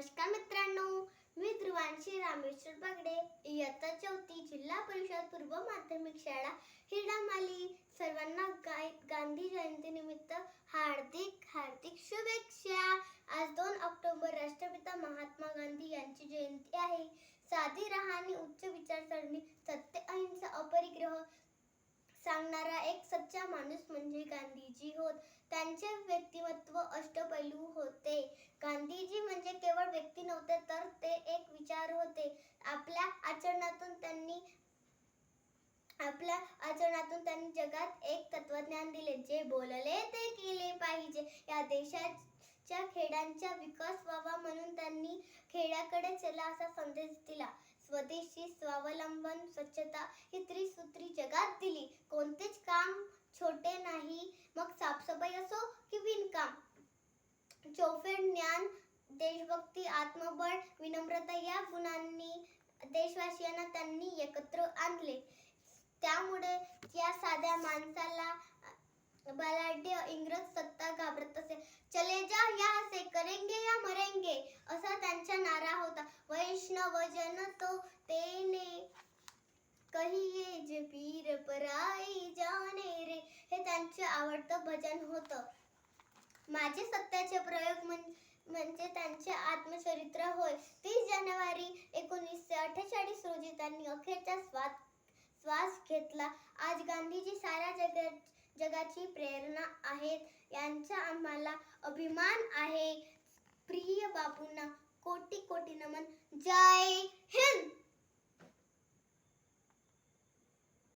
नमस्कार मित्रांनो मी ध्रुवांशी रामेश्वर बागडे. इयत्ता चौथी जिल्हा परिषद पूर्व माध्यमिक शाळा हिडामाली. सर्वांना गाय गांधी जयंतीनिमित्त हार्दिक हार्दिक शुभेच्छा. आज दोन ऑक्टोबर राष्ट्रपिता महात्मा गांधी यांची जयंती आहे. साधी राहणी उच्च विचारसरणी सत्य अहिंसा अपरिग्रह सांगणारा एक सच्चा माणूस म्हणजे गांधीजी होत. त्यांचे व्यक्तिमत्व अष्टपैलू होते. गांधीजी म्हणजे केवळ व्यक्ती नव्हते तर ते एक विचार होते. आपल्या आचरणातून त्यांनी आपल्या आचरणातून त्यांनी जगात एक तत्वज्ञान दिले जे बोलले ते केले पाहिजे. या देशाच्या खेड्यांचा विकास व्हावा म्हणून त्यांनी खेड्याकडे चला असा संदेश दिला. स्वदेशी स्वावलंबन स्वच्छता ही त्रिसूत्री जगात दिली. कोणतेच काम छोटे नाही मग साफसफाई असो की विणकाम. चौफेड ज्ञान देशभक्ती आत्मबळ विनम्रता या गुणांनी देशवासियांना त्यांनी एकत्र आणले. त्यामुळे या साध्या माणसाला बलाढ्य इंग्रज सत्ता घाबरत असे. चले जा या असे करेंगे या मरेंगे असा त्यांचा नारा होता. वैष्णव जन तो तेने कहिये जे पीर पराई जाने रे. हे भजन होतं. माझे सत्याचे प्रयोग म्हणजे त्यांचे आत्मचरित्र होय. तीस जानेवारी एकोणीसशे अठ्ठेचाळीस रोजी त्यांनी अखेरचा स्वाद श्वास घेतला. आज गांधीजी साऱ्या जग जगाची प्रेरणा आहेत. यांचा आम्हाला अभिमान आहे. प्रिय बापूंना कोटी कोटी नमन. जय